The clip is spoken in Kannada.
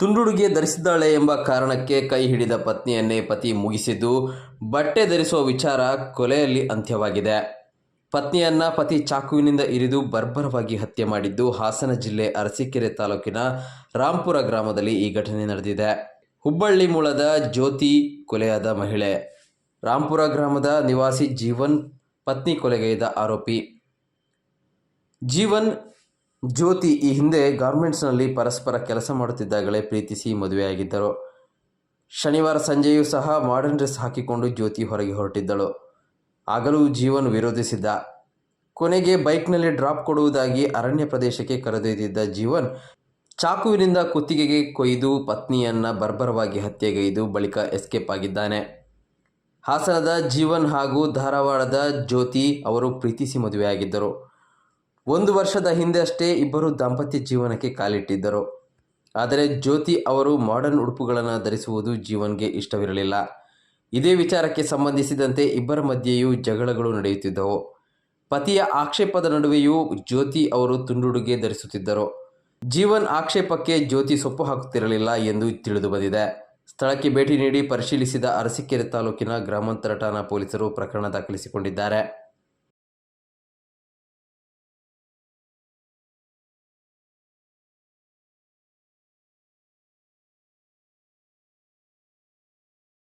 ತುಂಡುಡುಗೆ ಧರಿಸಿದ್ದಾಳೆ ಎಂಬ ಕಾರಣಕ್ಕೆ ಕೈ ಹಿಡಿದ ಪತ್ನಿಯನ್ನೇ ಪತಿ ಮುಗಿಸಿದ್ದು, ಬಟ್ಟೆ ಧರಿಸುವ ವಿಚಾರ ಕೊಲೆಯಲ್ಲಿ ಅಂತ್ಯವಾಗಿದೆ. ಪತ್ನಿಯನ್ನ ಪತಿ ಚಾಕುವಿನಿಂದ ಇರಿದು ಬರ್ಬರವಾಗಿ ಹತ್ಯೆ ಮಾಡಿದ್ದು ಹಾಸನ ಜಿಲ್ಲೆ ಅರಸೀಕೆರೆ ತಾಲೂಕಿನ ರಾಂಪುರ ಗ್ರಾಮದಲ್ಲಿ ಈ ಘಟನೆ ನಡೆದಿದೆ. ಹುಬ್ಬಳ್ಳಿ ಮೂಲದ ಜ್ಯೋತಿ ಕೊಲೆಯಾದ ಮಹಿಳೆ. ರಾಂಪುರ ಗ್ರಾಮದ ನಿವಾಸಿ ಜೀವನ್ ಪತ್ನಿ ಕೊಲೆಗೈದ ಆರೋಪಿ. ಜೀವನ್ ಜ್ಯೋತಿ ಈ ಹಿಂದೆ ಗಾರ್ಮೆಂಟ್ಸ್ನಲ್ಲಿ ಪರಸ್ಪರ ಕೆಲಸ ಮಾಡುತ್ತಿದ್ದಾಗಲೇ ಪ್ರೀತಿಸಿ ಮದುವೆಯಾಗಿದ್ದರು. ಶನಿವಾರ ಸಂಜೆಯೂ ಸಹ ಮಾಡರ್ನ್ ಡ್ರೆಸ್ ಹಾಕಿಕೊಂಡು ಜ್ಯೋತಿ ಹೊರಗೆ ಹೊರಟಿದ್ದಳು. ಆಗಲೂ ಜೀವನ್ ವಿರೋಧಿಸಿದ್ದ. ಕೊನೆಗೆ ಬೈಕ್ನಲ್ಲಿ ಡ್ರಾಪ್ ಕೊಡುವುದಾಗಿ ಅರಣ್ಯ ಪ್ರದೇಶಕ್ಕೆ ಕರೆದೊಯ್ದಿದ್ದ ಜೀವನ್, ಚಾಕುವಿನಿಂದ ಕುತ್ತಿಗೆಗೆ ಕೊಯ್ದು ಪತ್ನಿಯನ್ನ ಬರ್ಬರವಾಗಿ ಹತ್ಯೆಗೈದು ಬಳಿಕ ಎಸ್ಕೇಪ್ ಆಗಿದ್ದಾನೆ. ಹಾಸನದ ಜೀವನ್ ಹಾಗೂ ಧಾರವಾಡದ ಜ್ಯೋತಿ ಅವರು ಪ್ರೀತಿಸಿ ಮದುವೆಯಾಗಿದ್ದರು. ಒಂದು ವರ್ಷದ ಹಿಂದೆ ಅಷ್ಟೇ ಇಬ್ಬರು ದಾಂಪತ್ಯ ಜೀವನಕ್ಕೆ ಕಾಲಿಟ್ಟಿದ್ದರು. ಆದರೆ ಜ್ಯೋತಿ ಅವರು ಮಾಡರ್ನ್ ಉಡುಪುಗಳನ್ನು ಧರಿಸುವುದು ಜೀವನ್ಗೆ ಇಷ್ಟವಿರಲಿಲ್ಲ. ಇದೇ ವಿಚಾರಕ್ಕೆ ಸಂಬಂಧಿಸಿದಂತೆ ಇಬ್ಬರ ಮಧ್ಯೆಯೂ ಜಗಳಗಳು ನಡೆಯುತ್ತಿದ್ದವು. ಪತಿಯ ಆಕ್ಷೇಪದ ನಡುವೆಯೂ ಜ್ಯೋತಿ ಅವರು ತುಂಡುಡುಗೆ ಧರಿಸುತ್ತಿದ್ದರು. ಜೀವನ್ ಆಕ್ಷೇಪಕ್ಕೆ ಜ್ಯೋತಿ ಸೊಪ್ಪು ಹಾಕುತ್ತಿರಲಿಲ್ಲ ಎಂದು ತಿಳಿದು ಬಂದಿದೆ. ಸ್ಥಳಕ್ಕೆ ಭೇಟಿ ನೀಡಿ ಪರಿಶೀಲಿಸಿದ ಅರಸೀಕೆರೆ ತಾಲೂಕಿನ ಗ್ರಾಮಾಂತರ ಠಾಣಾ ಪೊಲೀಸರು ಪ್ರಕರಣ ದಾಖಲಿಸಿಕೊಂಡಿದ್ದಾರೆ.